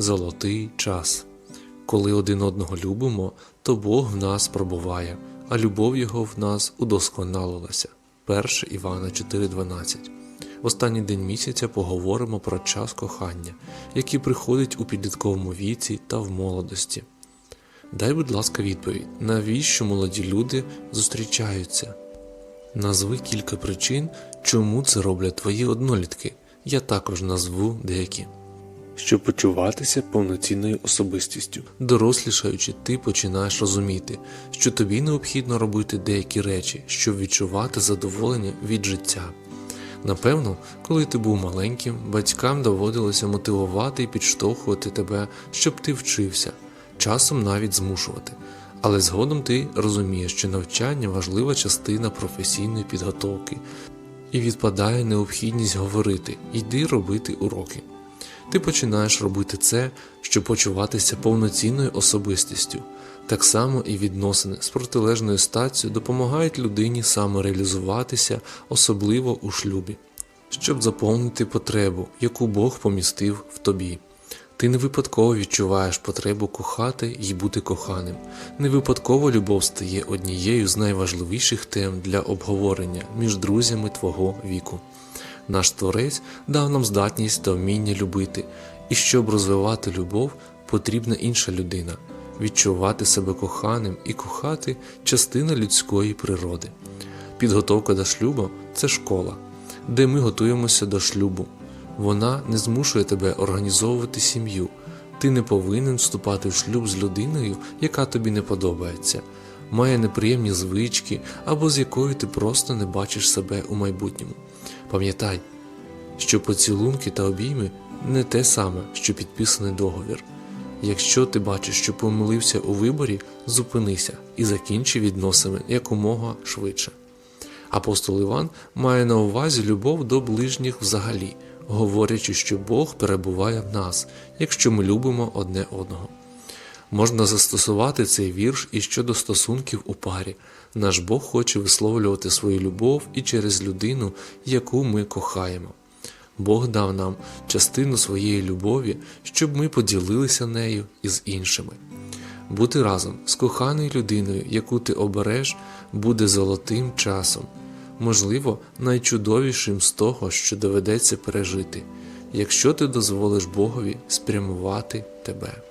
Золотий час. Коли один одного любимо, то Бог в нас пробуває, а любов Його в нас удосконалилася. 1 Івана 4.12. В останній день місяця поговоримо про час кохання, який приходить у підлітковому віці та в молодості. Дай, будь ласка, відповідь, навіщо молоді люди зустрічаються? Назви кілька причин, чому це роблять твої однолітки. Я також назву деякі. Щоб почуватися повноцінною особистістю, дорослішаючи, ти починаєш розуміти, що тобі необхідно робити деякі речі, щоб відчувати задоволення від життя. Напевно, коли ти був маленьким, батькам доводилося мотивувати і підштовхувати тебе, щоб ти вчився, часом навіть змушувати. Але згодом ти розумієш, що навчання важлива частина професійної підготовки, і відпадає необхідність говорити йди робити уроки. Ти починаєш робити це, щоб почуватися повноцінною особистістю. Так само і відносини з протилежною статтю допомагають людині самореалізуватися, особливо у шлюбі, щоб заповнити потребу, яку Бог помістив в тобі. Ти не випадково відчуваєш потребу кохати і бути коханим. Не випадково любов стає однією з найважливіших тем для обговорення між друзями твого віку. Наш Творець дав нам здатність та вміння любити, і щоб розвивати любов, потрібна інша людина, відчувати себе коханим і кохати частина людської природи. Підготовка до шлюбу це школа, де ми готуємося до шлюбу. Вона не змушує тебе організовувати сім'ю. Ти не повинен вступати в шлюб з людиною, яка тобі не подобається, має неприємні звички або з якою ти просто не бачиш себе у майбутньому. Пам'ятай, що поцілунки та обійми не те саме, що підписаний договір. Якщо ти бачиш, що помилився у виборі, зупинися і закінчи відносини якомога швидше. Апостол Іван має на увазі любов до ближніх взагалі, говорячи, що Бог перебуває в нас, якщо ми любимо одне одного. Можна застосувати цей вірш і щодо стосунків у парі. Наш Бог хоче висловлювати свою любов і через людину, яку ми кохаємо. Бог дав нам частину своєї любові, щоб ми поділилися нею із іншими. Бути разом з коханою людиною, яку ти обереш, буде золотим часом, можливо, найчудовішим з того, що доведеться пережити, якщо ти дозволиш Богові спрямувати тебе.